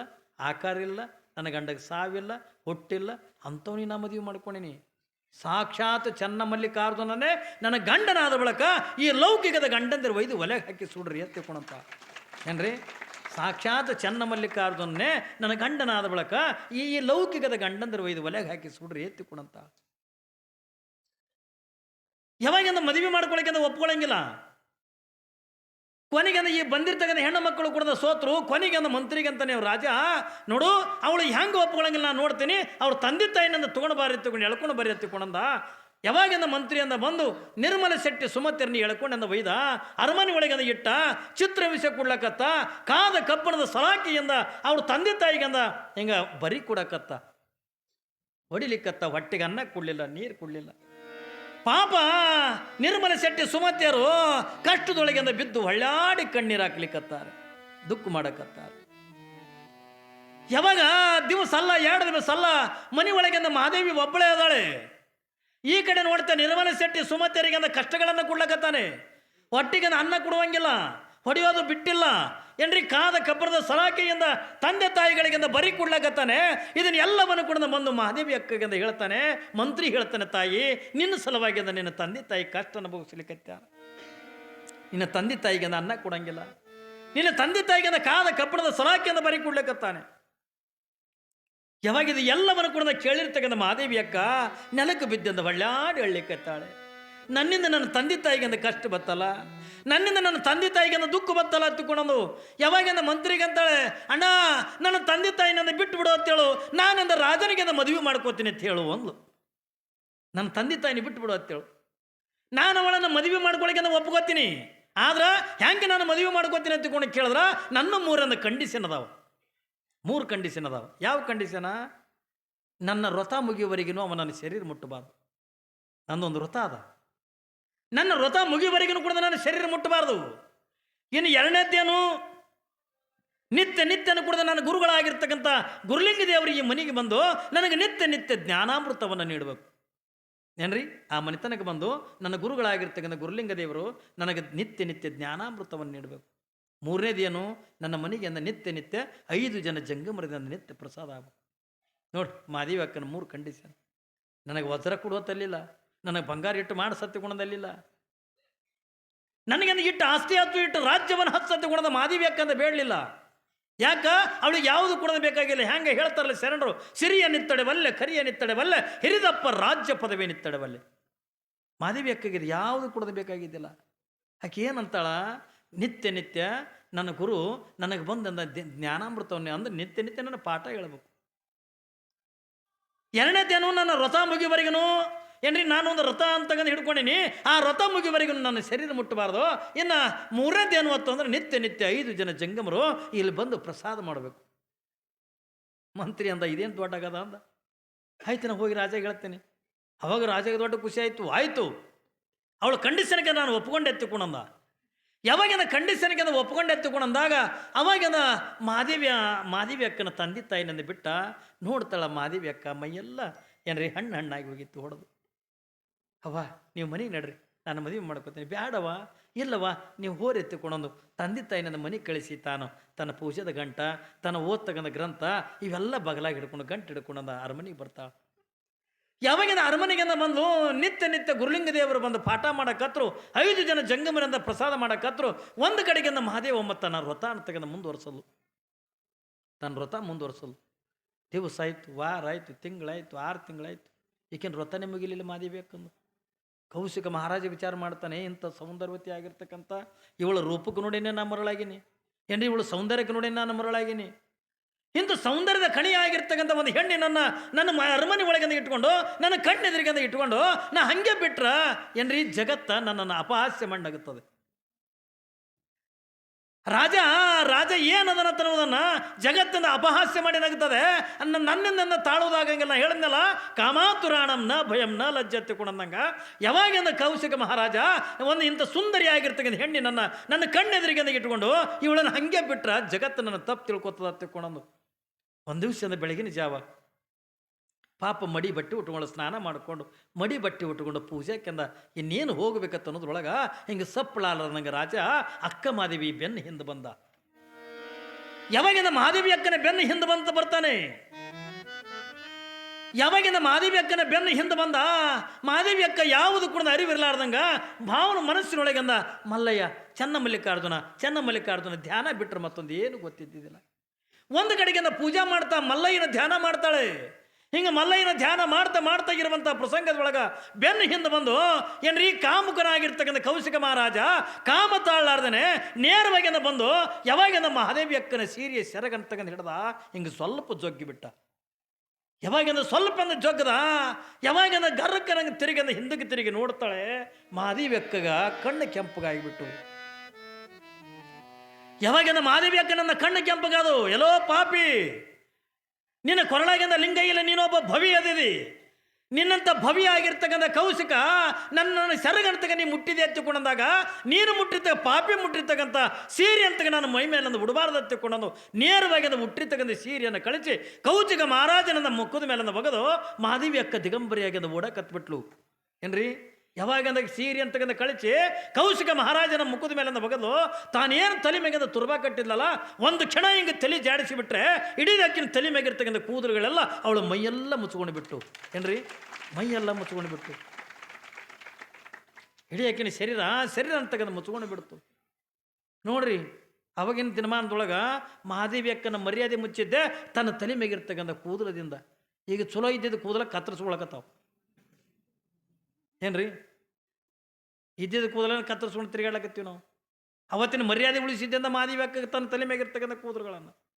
ಆಕಾರ ಇಲ್ಲ, ನನ್ನ ಗಂಡಗೆ ಸಾವಿಲ್ಲ, ಹುಟ್ಟಿಲ್ಲ ಅಂಥವ್ನಿ ನಾ ಮದುವೆ ಮಾಡ್ಕೊಂಡಿನಿ. ಸಾಕ್ಷಾತ್ ಚೆನ್ನ ಮಲ್ಲಿಕಾರ್ಜುನನೇ ನನ್ನ ಗಂಡನಾದ ಬಳಕ ಈ ಲೌಕಿಕದ ಗಂಡಂದಿರು ಒಯ್ದು ಒಲೆಗೆ ಹಾಕಿ ಸುಡ್ರಿ ಎತ್ತಿಕೊಂಡಂತ ಏನ್ರಿ? ಸಾಕ್ಷಾತ್ ಚೆನ್ನ ಮಲ್ಲಿಕಾರ್ಜುನನೇ ನನ್ನ ಗಂಡನಾದ ಬಳಕ ಈ ಲೌಕಿಕದ ಗಂಡಂದ್ರೆ ಒಯ್ದು ಒಲೆಗೆ ಹಾಕಿ ಸುಡ್ರಿ ಎತ್ತಿಕೊಂಡಂತ ಯಾವಾಗಿಂದ ಮದುವೆ ಮಾಡ್ಕೊಳಕ್ಕೆ ಒಪ್ಕೊಳಂಗಿಲ್ಲ. ಕೊನೆಗೆಂದ ಈ ಬಂದಿರ್ತಕ್ಕಂಥ ಹೆಣ್ಣು ಮಕ್ಕಳು ಕೂಡ ಸೋತರು ಕೊನೆಗೆ ಅಂದ ಮಂತ್ರಿಗೆ ಅಂತಾನೆ ಅವ್ರು ರಾಜ, ನೋಡು, ಅವಳು ಹೆಂಗೆ ಒಪ್ಕೊಳಂಗಿಲ್ಲ ನಾನು ನೋಡ್ತೀನಿ, ಅವ್ರ ತಂದೆ ತಾಯಿನಂದ ತೊಗೊಂಡು ಬಾರಿ ಎತ್ತಿಕೊಂಡು ಎಳ್ಕೊಂಡು ಬರಿ ಎತ್ತಿಕೊಂಡಂದ. ಯಾವಾಗಿಂದ ಮಂತ್ರಿ ಅಂದ ಬಂದು ನಿರ್ಮಲ ಶೆಟ್ಟಿ ಸುಮತಿರ್ನಿ ಹೇಳ್ಕೊಂಡು ಅಂದ ಒಯ್ದ, ಅರಮನೆ ಒಳಗಿಂದ ಇಟ್ಟ, ಚಿತ್ರ ವಿಷಯ ಕೊಡ್ಲಕತ್ತ, ಕಾದ ಕಬ್ಬಣದ ಸಲಾಕಿಯಿಂದ ಅವ್ರ ತಂದೆ ತಾಯಿಗಂದ ಹಿಂಗ ಬರಿ ಕೊಡಕತ್ತ. ಹೊಡಿಲಿಕ್ಕತ್ತ ಹೊಟ್ಟೆಗೆ ಅನ್ನ ಕೊಡಲಿಲ್ಲ, ನೀರು ಕೊಡಲಿಲ್ಲ. ಪಾಪ ನಿರ್ಮಲ ಶೆಟ್ಟಿ ಸುಮತಿಯರು ಕಷ್ಟದೊಳಗಿಂದ ಬಿದ್ದು ಹೊಳ್ಳಾಡಿ ಕಣ್ಣೀರು ಹಾಕ್ಲಿಕ್ಕತ್ತಾರೆ ದುಃಖ ಮಾಡಕತ್ತಾರೆ. ಯಾವಾಗ ದಿವಸ ಅಲ್ಲ ಎರಡು ದಿವಸ ಅಲ್ಲ, ಮನೆ ಒಳಗಿಂದ ಮಹಾದೇವಿ ಒಬ್ಬಳೇ ಅದಾಳೆ. ಈ ಕಡೆ ನೋಡ್ತಾ ನಿರ್ಮಲ ಶೆಟ್ಟಿ ಸುಮತಿಯರಿಗೆ ಅಂದ ಕಷ್ಟಗಳನ್ನು ಕೊಡ್ಲಕತ್ತಾನೆ. ಹೊಟ್ಟಿಗೆ ಅನ್ನ ಕೊಡುವಂಗಿಲ್ಲ, ಹೊಡೆಯೋದು ಬಿಟ್ಟಿಲ್ಲ. ಏನ್ರಿ ಕಾದ ಕಬ್ಬರದ ಸಲಾಕೆಯಿಂದ ತಂದೆ ತಾಯಿಗಳಿಗಿಂತ ಬರಿ ಕೊಡ್ಲಾಕತ್ತಾನೆ. ಇದನ್ನ ಎಲ್ಲವನ್ನು ಕೂಡ ಬಂದು ಮಹಾದೇವಿ ಅಕ್ಕಗಿಂದ ಹೇಳ್ತಾನೆ, ಮಂತ್ರಿ ಹೇಳ್ತಾನೆ ತಾಯಿ, ನಿನ್ನ ಸಲುವಾಗಿಂದ ನಿನ್ನ ತಂದೆ ತಾಯಿ ಕಷ್ಟ ಅನುಭವಿಸ್ಲಿಕ್ಕೆ ನಿನ್ನ ತಂದೆ ತಾಯಿಗಿಂದ ಅನ್ನ ಕೊಡಂಗಿಲ್ಲ. ನಿನ್ನ ತಂದೆ ತಾಯಿಗಿಂದ ಕಾದ ಕಬ್ಬಣದ ಸಲಾಕೆಯಿಂದ ಬರಿ ಕೊಡ್ಲಿಕ್ಕತ್ತಾನೆ ಯಾವಾಗ ಇದು ಎಲ್ಲವನ್ನು ಕೂಡ ಕೇಳಿರ್ತಕ್ಕಂಥ ಮಾದೇವಿ ಅಕ್ಕ ನೆಲಕ್ಕೆ ಬಿದ್ದಂದ ಹೊಳ್ಳಾಡಿ ಹಳ್ಳಿಕತ್ತಾಳೆ. ನನ್ನಿಂದ ನನ್ನ ತಂದೆ ತಾಯಿಗೆ ಕಷ್ಟ ಬತ್ತಲ್ಲ. ನನ್ನಿಂದ ನನ್ನ ತಂದೆ ತಾಯಿಗೆ ದುಃಖ ಬತ್ತಲ್ಲ ಅತ್ತುಕೊಂಡು ಯಾವಾಗಿಂದ ಮಂತ್ರಿಗೆ ಅಂತಾಳೆ, ಅಣ್ಣ, ನನ್ನ ತಂದೆ ತಾಯಿನಂದ ಬಿಟ್ಟು ಬಿಡು ಅಂತೇಳು ನಾನಂದ ರಾಜನಿಗೆ ಮದುವೆ ಮಾಡ್ಕೋತೀನಿ ಅಂತ ಹೇಳು ಒಂದು ನನ್ನ ತಂದೆ ತಾಯಿನ ಬಿಟ್ಟು ಬಿಡು ಅಂತೇಳು. ನಾನು ಅವಳನ್ನು ಮದುವೆ ಮಾಡ್ಕೊಳಕ್ಕೆ ನಾನು ಒಪ್ಕೋತೀನಿ. ಆದ್ರೆ ಹೆಂಗೆ ನಾನು ಮದುವೆ ಮಾಡ್ಕೋತೀನಿ ಅಂತಕೊಂಡು ಕೇಳಿದ್ರೆ, ನನ್ನ ಮೂರನ್ನು ಕಂಡೀಷನ್ ಅದಾವ ಮೂರು ಕಂಡೀಷನ್ ಅದಾವ. ಯಾವ ಕಂಡೀಷನ ನನ್ನ ವ್ರತ ಮುಗಿಯುವವರೆಗೂ ಅವ ನನ್ನ ಶರೀರ ಮುಟ್ಟಬಾರ್ದು. ನಂದೊಂದು ವ್ರತ ಅದ. ನನ್ನ ವ್ರತ ಮುಗಿಯುವವರೆಗೂ ಕೂಡ ನನ್ನ ಶರೀರ ಮುಟ್ಟಬಾರ್ದು. ಇನ್ನು ಎರಡನೇದ್ದೇನು? ನಿತ್ಯ ನಿತ್ಯನು ಕೂಡ ನನ್ನ ಗುರುಗಳಾಗಿರ್ತಕ್ಕಂಥ ಗುರುಲಿಂಗ ದೇವರು ಈ ಮನೆಗೆ ಬಂದು ನನಗೆ ನಿತ್ಯ ನಿತ್ಯ ಜ್ಞಾನಾಮೃತವನ್ನು ನೀಡಬೇಕು. ಏನ್ರಿ? ಆ ಮನೆತನಕ್ಕೆ ಬಂದು ನನ್ನ ಗುರುಗಳಾಗಿರ್ತಕ್ಕಂಥ ಗುರುಲಿಂಗ ದೇವರು ನನಗೆ ನಿತ್ಯ ನಿತ್ಯ ಜ್ಞಾನಾಮೃತವನ್ನು ನೀಡಬೇಕು. ಮೂರನೇದೇನು? ನನ್ನ ಮನೆಗೆ ಅಂದ ನಿತ್ಯ ನಿತ್ಯ ಐದು ಜನ ಜಂಗಮರದಿಂದ ನಿತ್ಯ ಪ್ರಸಾದ ಆಗು. ನೋಡಿ ಮಾದೇವಿ ಅಕ್ಕನ ಮೂರು ಕಂಡೀಷನ್ ನನಗೆ ವಜ್ರ ಕೊಡುವತ್ತಲ್ಲಿಲ್ಲ ನನಗೆ ಬಂಗಾರ ಇಟ್ಟು ಮಾಡಿ ಸತ್ಯ ಗುಣದಲ್ಲಿಲ್ಲ. ನನಗೆ ಇಟ್ಟು ಆಸ್ತಿ ಹತ್ತು ಇಟ್ಟು ರಾಜ್ಯವನ್ನು ಹತ್ತು ಸತ್ಯ ಗುಣದ ಮಾದೇವಿ ಅಕ್ಕಂದ ಬೇಡಲಿಲ್ಲ. ಯಾಕ? ಅವಳಿಗೆ ಯಾವುದು ಕೂಡ ಬೇಕಾಗಿಲ್ಲ. ಹೆಂಗೆ ಹೇಳ್ತಾರಲ್ಲ ಶರಣರು? ಸಿರಿಯ ನಿತ್ತಡೆ ಬಲ್ಲೆ, ಕರಿಯ ನಿತ್ತಡೆ ಬಲ್ಲೆ, ಹಿರಿದಪ್ಪ ರಾಜ್ಯ ಪದವಿ ನಿತ್ತಡೆ ಬಲ್ಲೆ. ಮಾದೇವಿ ಅಕ್ಕಗೆ ಯಾವುದು ಕೂಡ ಬೇಕಾಗಿದ್ದಿಲ್ಲ. ಆಕೆ ಏನಂತಾಳ ನಿತ್ಯ ನಿತ್ಯ ನನ್ನ ಗುರು ನನಗೆ ಬಂದಂದ ದಿ- ಜ್ಞಾನಾಮೃತವನ್ನೇ ಅಂದ್ರೆ ನಿತ್ಯ ನಿತ್ಯ ನನ್ನ ಪಾಠ ಹೇಳ್ಬೇಕು. ದಿನ ನನ್ನ ರಥ ಮುಗಿವರೆಗೂ ಏನ್ರಿ, ನಾನು ಒಂದು ರಥ ಅಂತಂದು ಹಿಡ್ಕೊಂಡಿನಿ. ಆ ರಥ ಮುಗಿವರೆಗೂ ನನ್ನ ಶರೀರ ಮುಟ್ಟಬಾರ್ದು. ಇನ್ನು ದಿನ ಅಂದ್ರೆ ನಿತ್ಯ ನಿತ್ಯ ಐದು ಜನ ಜಂಗಮರು ಇಲ್ಲಿ ಬಂದು ಪ್ರಸಾದ ಮಾಡಬೇಕು. ಮಂತ್ರಿ ಅಂದ, ಇದೇನು ದೊಡ್ಡ ಆಗದ ಅಂದ, ಆಯ್ತು ನಾನು ಹೋಗಿ ರಾಜಾಗೆ ಹೇಳ್ತೇನೆ. ಅವಾಗ ರಾಜಾಗೆ ದೊಡ್ಡ ಖುಷಿ ಆಯಿತು. ಆಯಿತು. ಅವಳು ಕಂಡೀಷನ್ಗೆ ನಾನು ಒಪ್ಕೊಂಡೆ ಎತ್ತಿಕೊಂಡಂದ. ಯಾವಾಗಿನ ಕಂಡೀಷನ್ಗೆ ಅದು ಒಪ್ಕೊಂಡು ಎತ್ತುಕೊಂಡಂದಾಗ ಅವಾಗಿನ ಮಾದೇವಿಯ ಮಾದೇವಿ ಅಕ್ಕನ ತಂದೆ ತಾಯಿನಂದು ಬಿಟ್ಟ, ನೋಡ್ತಾಳ ಮಾದೇವಿ ಅಕ್ಕ ಮೈಯೆಲ್ಲ ಏನ್ರಿ ಹಣ್ಣು ಹಣ್ಣಾಗಿ ಹೋಗಿತ್ತು ಹೊಡೆದು. ಅವ್ವ, ನೀವು ಮನೆಗೆ ನಡ್ರಿ, ನಾನು ಮದುವೆ ಮಾಡ್ಕೊತೀನಿ. ಬ್ಯಾಡವ ಇಲ್ಲವ ನೀವು ಹೋರ್ ಎತ್ತಿಕೊಂಡೊಂದು ತಂದೆ ನನ್ನ ಮನೆಗೆ ಕಳಿಸಿ ತಾನು. ತನ್ನ ಪೂಜೆದ ಗಂಟ, ತನ್ನ ಓದ್ತಕ್ಕಂಥ ಗ್ರಂಥ, ಇವೆಲ್ಲ ಬಗಲಾಗಿ ಹಿಡ್ಕೊಂಡು, ಗಂಟು ಹಿಡ್ಕೊಂಡು ಅರಮನೆಗೆ ಬರ್ತಾಳೆ. ಯಾವಾಗಿನ ಅರಮನೆಗೆಂದ ಬಂದು ನಿತ್ಯ ನಿತ್ಯ ಗುರುಲಿಂಗ ದೇವರು ಬಂದು ಪಾಠ ಮಾಡಕತ್ರು, ಐದು ಜನ ಜಂಗಮರಿಂದ ಪ್ರಸಾದ ಮಾಡಕತ್ರು, ಒಂದು ಕಡೆಗಿಂದ ಮಹಾದೇವ ತನ್ನ ವ್ರತ ಅಂತಕ್ಕಂಥ ಮುಂದುವರೆಸಲು ತನ್ನ ವ್ರತ ಮುಂದುವರೆಸಲು ದಿವಸ ಆಯ್ತು, ವಾರ ಆಯ್ತು ತಿಂಗಳಾಯ್ತು ಆರು ತಿಂಗಳಾಯ್ತು ಈಗಿನ ವ್ರತನೇ ಮುಗಿಲಿಲ್ಲ ಮಾದೇವಿ ಅಕ್ಕಂದು? ಕೌಶಿಕ ಮಹಾರಾಜ ವಿಚಾರ ಮಾಡ್ತಾನೆ, ಇಂಥ ಸೌಂದರ್ಯವತಿ ಆಗಿರ್ತಕ್ಕಂಥ ಇವಳ ರೂಪಕ್ಕೆ ನೋಡಿನೇ ನಾನು ಮರಳಾಗಿನಿ. ಏನು ಇವಳು ಸೌಂದರ್ಯಕ್ಕೆ ನೋಡಿ ನಾನು ಮರಳಾಗಿನಿ? ಇಂಥ ಸೌಂದರ್ಯದ ಕಣಿಯಾಗಿರ್ತಕ್ಕಂಥ ಒಂದು ಹೆಣ್ಣಿನನ್ನ ನನ್ನ ಅರಮನೆ ಒಳಗಂದ ಇಟ್ಕೊಂಡು, ನನ್ನ ಕಣ್ಣೆದುರಿಗಂದ ಇಟ್ಕೊಂಡು, ನಾ ಹಂಗೆ ಬಿಟ್ರ, ಏನ್ರಿ, ಜಗತ್ತ ನನ್ನನ್ನು ಅಪಹಾಸ್ಯ ಮಣ್ಣಾಗುತ್ತದೆ. ರಾಜ ರಾಜ ಏನದನ ತನ್ನುವುದನ್ನ ಜಗತ್ತಿನ ಅಪಹಾಸ್ಯ ಮಾಡಿ ನಗುತ್ತದೆ ನನ್ನಿಂದ ನನ್ನ ತಾಳುವುದಾಗಂಗಿಲ್ಲ. ಹೇಳಿದ್ನಲ್ಲ, ಕಾಮಾತುರಾಣಂನ ಭಯಂನ ಲಜ್ಜತ್ತೆ ಕೊಡಂದಂಗ ಯಾವಾಗಿಂದ ಕೌಶಿಕ ಮಹಾರಾಜ, ಒಂದು ಇಂಥ ಸುಂದರಿ ಆಗಿರ್ತಕ್ಕಂಥ ಹೆಣ್ಣಿನನ್ನ ನನ್ನ ಕಣ್ಣೆದುರಿಗೆ ಇಟ್ಕೊಂಡು, ಇವಳನ್ನು ಹಂಗೆ ಬಿಟ್ರ ಜಗತ್ತು ನನ್ನ ತಪ್ಪು ತಿಳ್ಕೊತದ ತಿಳ್ಕೊಂಡಂದು ಒಂದು ದಿವಸದ ಬೆಳಗಿನ ಜಾವ ಪಾಪ ಮಡಿ ಬಟ್ಟೆ ಉಟ್ಕೊಂಡು ಸ್ನಾನ ಮಾಡಿಕೊಂಡು, ಮಡಿ ಬಟ್ಟೆ ಉಟ್ಕೊಂಡು ಪೂಜೆ ಕೆಂದ ಇನ್ನೇನು ಹೋಗ್ಬೇಕತ್ತ ಅನ್ನೋದ್ರೊಳಗೆ ಹಿಂಗೆ ಸಪ್ಪಳಾಲದಂಗೆ ರಾಜ, ಅಕ್ಕ ಮಾದೇವಿ ಬೆನ್ನು ಹಿಂದೆ ಬಂದ. ಯಾವಾಗಿಂದ ಮಹಾದೇವಿ ಅಕ್ಕನ ಬೆನ್ನು ಹಿಂದೆ ಬಂತ ಬರ್ತಾನೆ? ಯಾವಾಗಿಂದ ಮಹಾದೇವಿ ಅಕ್ಕನ ಬೆನ್ನು ಹಿಂದೆ ಬಂದ? ಮಹಾದೇವಿ ಅಕ್ಕ ಯಾವುದು ಕೂಡ ಅರಿವಿರಲಾರ್ದಂಗ ಭಾವನ ಮನಸ್ಸಿನೊಳಗಂದ, ಮಲ್ಲಯ್ಯ ಚೆನ್ನ ಮಲ್ಲಿಕಾರ್ಜುನ ಚೆನ್ನ ಮಲ್ಲಿಕಾರ್ಜುನ ಧ್ಯಾನ ಬಿಟ್ಟರೆ ಮತ್ತೊಂದು ಏನು ಗೊತ್ತಿದ್ದಿದ್ದಿಲ್ಲ. ಒಂದು ಕಡೆಗಿಂದ ಪೂಜಾ ಮಾಡ್ತಾ ಮಲ್ಲಯ್ಯನ ಧ್ಯಾನ ಮಾಡ್ತಾಳೆ. ಹಿಂಗೆ ಮಲ್ಲಯ್ಯನ ಧ್ಯಾನ ಮಾಡ್ತಾ ಮಾಡ್ತಾ ಇರುವಂಥ ಪ್ರಸಂಗದೊಳಗ ಬೆನ್ನು ಹಿಂದೆ ಬಂದು, ಏನ್ರಿ, ಕಾಮುಕನಾಗಿರ್ತಕ್ಕಂಥ ಕೌಶಿಕ ಮಹಾರಾಜ ಕಾಮ ತಾಳಾರ್ದನೆ ನೇರವಾಗಿಂದ ಬಂದು ಯಾವಾಗಿಂದ ಮಹಾದೇವಿ ಅಕ್ಕನ ಸೀರೆಯ ಸೆರಗಂತಕ್ಕಂಥ ಹಿಡ್ದ, ಹಿಂಗೆ ಸ್ವಲ್ಪ ಜೊಗ್ಗಿಬಿಟ್ಟ ಯಾವಾಗಿಂದ ಸ್ವಲ್ಪ ಜೊಗ್ಗದ ಯಾವಾಗಿಂದ ಗರ್ರಕ್ಕನಂಗೆ ತಿರುಗಿಂದ ಹಿಂದಕ್ಕೆ ತಿರುಗಿ ನೋಡ್ತಾಳೆ, ಮಹಾದೇವಿ ಅಕ್ಕಗ ಕಣ್ಣು ಕೆಂಪಗಾಗಿಬಿಟ್ಟು. ಯಾವಾಗಿಂದ ಮಾದೇವಿ ಅಕ್ಕ ನನ್ನ ಕಣ್ಣು ಕೆಂಪಗಾದು? ಎಲ್ಲೋ ಪಾಪಿ. ನಿನ್ನ ಕೊರಳಾಗಿಂದ ಲಿಂಗಯ್ಯಲ್ಲ ನೀನೊಬ್ಬ ಭವಿ ಅದಿದಿ ನಿನ್ನಂಥ ಭವಿ ಆಗಿರ್ತಕ್ಕಂಥ ಕೌಶಿಕ ನನ್ನ ಸೆರಗಂತಕ ನೀ ಮುಟ್ಟಿದೆ ಎತ್ತಿಕೊಂಡಂದಾಗ, ನೀನು ಮುಟ್ಟಿರ್ತಕ್ಕ, ಪಾಪಿ ಮುಟ್ಟಿರ್ತಕ್ಕಂಥ ಸೀರೆ ಅಂತಕ ನಾನು ಮೈ ಮೇಲೆ ಒಂದು ಉಡಬಾರ್ದು ಎತ್ತಿಕೊಂಡಂದು ನೇರವಾಗಿ ಅದು ಮುಟ್ಟಿರ್ತಕ್ಕಂಥ ಸೀರೆಯನ್ನು ಕಳಿಸಿ ಕೌಚಿಕ ಮಹಾರಾಜನನ್ನ ಮುಖದ ಮೇಲೆ ಒಗೆದು ಮಹಾದೇವಿ ಅಕ್ಕ ದಿಗಂಬರಿಯಾಗಿ ಅದು ಓಡಕತ್ಬಿಟ್ಲು ಏನ್ರಿ? ಯಾವಾಗಂದಾಗ ಸೀರೆ ಅಂತಕ್ಕಂಥ ಕಳಿಸಿ ಕೌಶಿಕ ಮಹಾರಾಜನ ಮುಖದ ಮೇಲಿಂದ ಬಗದು ತಾನೇನು ತಲೆ ಮೇಗಿಂದ ತುರ್ಬಾ ಕಟ್ಟಿದ್ಲಲ್ಲ, ಒಂದು ಕ್ಷಣ ಹಿಂಗೆ ತಲೆ ಜಾಡಿಸಿ ಬಿಟ್ರೆ ಇಡೀ ಅಕ್ಕಿನ ತಲೆ ಮೇಗಿರ್ತಕ್ಕಂಥ ಕೂದಲುಗಳೆಲ್ಲ ಅವಳು ಮೈಯೆಲ್ಲ ಮುಚ್ಕೊಂಡು ಬಿಟ್ಟು ಏನ್ರಿ? ಮೈಯೆಲ್ಲ ಮುಚ್ಕೊಂಡು ಬಿಟ್ಟು ಇಡೀ ಆಕಿನ ಶರೀರ ಶರೀರ ಅಂತಕ್ಕಂಥ ಮುಚ್ಕೊಂಡು ಬಿಡ್ತು. ನೋಡ್ರಿ, ಅವಾಗಿನ ದಿನಮಾನದೊಳಗೆ ಮಹಾದೇವಿ ಅಕ್ಕನ ಮರ್ಯಾದೆ ಮುಚ್ಚಿದ್ದೆ ತನ್ನ ತಲೆ ಮೇಗಿರ್ತಕ್ಕಂಥ ಕೂದಲದಿಂದ. ಈಗ ಚಲೋ ಇದ್ದಿದ್ದ ಕೂದಲ ಕತ್ತರಿಸ್ಕೊಳಕತ್ತಾವ. ಏನ್ರಿ? ಇದ್ದಿದ್ದ ಕೂದಲನ್ನು ಕತ್ತರಿಸ್ಕೊಂಡು ತಿರುಗಾಡಕತ್ತೀವಿ ನಾವು. ಅವತ್ತಿನ ಮರ್ಯಾದೆ ಉಳಿಸಿದ್ದಿಂದ ಮಾದಿ ತನ್ನ ತಲೆ ಇರ್ತಕ್ಕಂಥ ಕೂದಲುಗಳನ್ನು.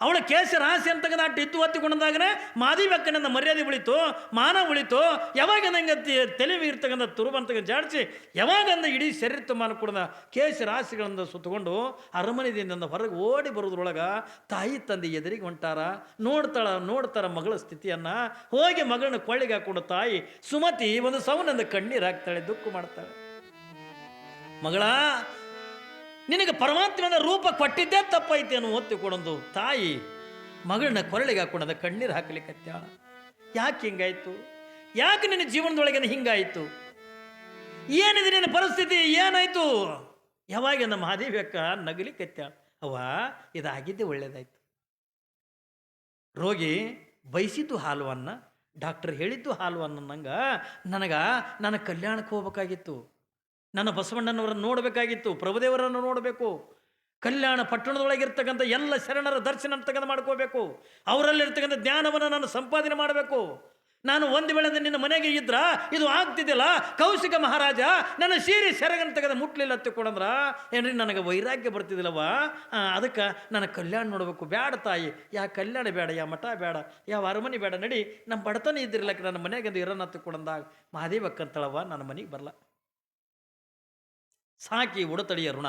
ಅವಳ ಕೇಶ ರಾಶಿ ಅಂತಕ್ಕಂಥ ಇತ್ತು ಒತ್ತಿಕೊಂಡಾಗನೇ ಮಾದಿ ಬೆಕ್ಕನಿಂದ ಮರ್ಯಾದೆ ಉಳಿತು, ಮಾನ ಉಳಿತು, ಯಾವಾಗ ನಂಗೆ ತಲೆ ಇರ್ತಕ್ಕಂಥ ತುರುಬಂತಕ್ಕ ಜಾಡಿಸಿ ಯಾವಾಗಂದ ಇಡೀ ಶರೀರ ತುಂಬ ಕೂಡ ಕೇಶ ರಾಶಿಗಳಿಂದ ಸುತ್ತಕೊಂಡು ಅರಮನೆದಿಂದ ಹೊರಗೆ ಓಡಿ ಬರೋದ್ರೊಳಗೆ ತಾಯಿ ತಂದೆ ಎದುರಿಗೆ ಹೊಂಟಾರ. ನೋಡ್ತಾಳ, ನೋಡ್ತಾರ ಮಗಳ ಸ್ಥಿತಿಯನ್ನು. ಹೋಗಿ ಮಗಳನ್ನ ಕೊಳ್ಳಿಗೆ ಹಾಕೊಂಡು ತಾಯಿ ಸುಮತಿ ಒಂದು ಸವನಂದ ಕಣ್ಣೀರು ಹಾಕ್ತಾಳೆ, ದುಃಖ ಮಾಡ್ತಾಳೆ. ಮಗಳ ನಿನಗೆ ಪರಮಾತ್ಮನ ರೂಪ ಕೊಟ್ಟಿದ್ದೇ ತಪ್ಪೈತೇನು ಕೊಡೊಂದು ತಾಯಿ ಮಗಳನ್ನ ಕೊರಳಿಗೆ ಹಾಕೊಂಡದ ಕಣ್ಣೀರು ಹಾಕಲಿಕ್ಕೆ ಯಾಕೆ ಹಿಂಗಾಯ್ತು? ಯಾಕೆ ನಿನ್ನ ಜೀವನದೊಳಗೆ ಹಿಂಗಾಯ್ತು? ಏನಿದೆ ನಿನ್ನ ಪರಿಸ್ಥಿತಿ? ಏನಾಯ್ತು? ಯಾವಾಗ ನಮ್ಮ ಮಹಾದೇವಿ ಅಕ್ಕ ನಗಲಿಕ್ಕೆ ಅವ ಇದಾಗಿದ್ದೆ ಒಳ್ಳೇದಾಯ್ತು. ರೋಗಿ ಬಯಸಿದ್ದು ಹಾಲುವನ್ನ ಡಾಕ್ಟರ್ ಹೇಳಿದ್ದು ಹಾಲುವನ್ನ ನಂಗೆ ನನಗೆ ನನ್ನ ಕಲ್ಯಾಣಕ್ಕೆ ಹೋಗ್ಬೇಕಾಗಿತ್ತು. ನನ್ನ ಬಸವಣ್ಣನವರನ್ನು ನೋಡಬೇಕಾಗಿತ್ತು, ಪ್ರಭುದೇವರನ್ನು ನೋಡಬೇಕು. ಕಲ್ಯಾಣ ಪಟ್ಟಣದೊಳಗಿರ್ತಕ್ಕಂಥ ಎಲ್ಲ ಶರಣರ ದರ್ಶನ ಅಂತಕ್ಕಂಥ ಮಾಡ್ಕೋಬೇಕು. ಅವರಲ್ಲಿರ್ತಕ್ಕಂಥ ಜ್ಞಾನವನ್ನು ನಾನು ಸಂಪಾದನೆ ಮಾಡಬೇಕು. ನಾನು ಒಂದು ವೇಳೆ ನಿನ್ನ ಮನೆಗೆ ಇದ್ರ, ಇದು ಆಗ್ತಿದ್ದಿಲ್ಲ ಕೌಶಿಕ ಮಹಾರಾಜ, ನನ್ನ ಸೀರೆ ಸೆರಗನ್ನು ತೆಗೆದ ಮುಟ್ಲಿಲ್ಲ ಕೊಡಂದ್ರ ಏನ್ರಿ ನನಗೆ ವೈರಾಗ್ಯ ಬರ್ತಿದ್ದಿಲ್ಲವ ಅದಕ್ಕೆ ನನ್ನ ಕಲ್ಯಾಣ ನೋಡಬೇಕು. ಬೇಡ ತಾಯಿ, ಯಾ ಕಲ್ಯಾಣ ಬೇಡ ಯಾ ಮಠ ಬೇಡ ಯಾವ ಅರಮನೆ ಬೇಡ ನಡಿ, ನಮ್ಮ ಬಡತನ ಇದ್ದಿರ್ಲಕ್ಕೆ ನನ್ನ ಮನೆಗೆ ಇರೋಣ ತಿಳ್ಕೊಂಡಂದಾಗ ಮಹಾದೇವಕ್ಕಂತಳವ ನನ್ನ ಮನೆಗೆ ಬರಲ್ಲ ಸಾಕಿ ಉಡತಡಿಯ ಋಣ.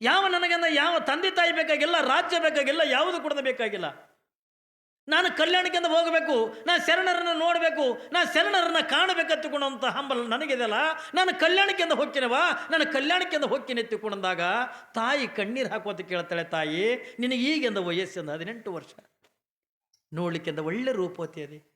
ಯಾವ ನನಗಂದ ಯಾವ ತಂದೆ ತಾಯಿ ಬೇಕಾಗಿಲ್ಲ, ರಾಜ್ಯ ಬೇಕಾಗಿಲ್ಲ, ಯಾವುದು ಕೂಡ ಬೇಕಾಗಿಲ್ಲ. ನಾನು ಕಲ್ಯಾಣಕ್ಕೆಂದ ಹೋಗಬೇಕು, ನಾನು ಶರಣರನ್ನು ನೋಡಬೇಕು, ನಾನು ಶರಣರನ್ನ ಕಾಣಬೇಕತ್ತುಕೊಂಡಂಥ ಹಂಬಲ ನನಗಿದೆಯಲ್ಲ, ನಾನು ಕಲ್ಯಾಣಕ್ಕೆಂದು ಹೊಕ್ಕಿನವಾ? ನಾನು ಕಲ್ಯಾಣಕ್ಕೆಂದು ಹೋಗ್ತೀನಿ ಎತ್ತಿಕೊಂಡಂದಾಗ ತಾಯಿ ಕಣ್ಣೀರು ಹಾಕುವಂತ ಕೇಳ್ತಾಳೆ, ತಾಯಿ ನಿನಗೆ ಈಗೆಂದ ವಯಸ್ಸಿಂದ ಹದಿನೆಂಟು ವರ್ಷ. ನೋಡ್ಲಿಕ್ಕೆಂದ ಒಳ್ಳೆ ರೂಪವತಿ ಅದಿ.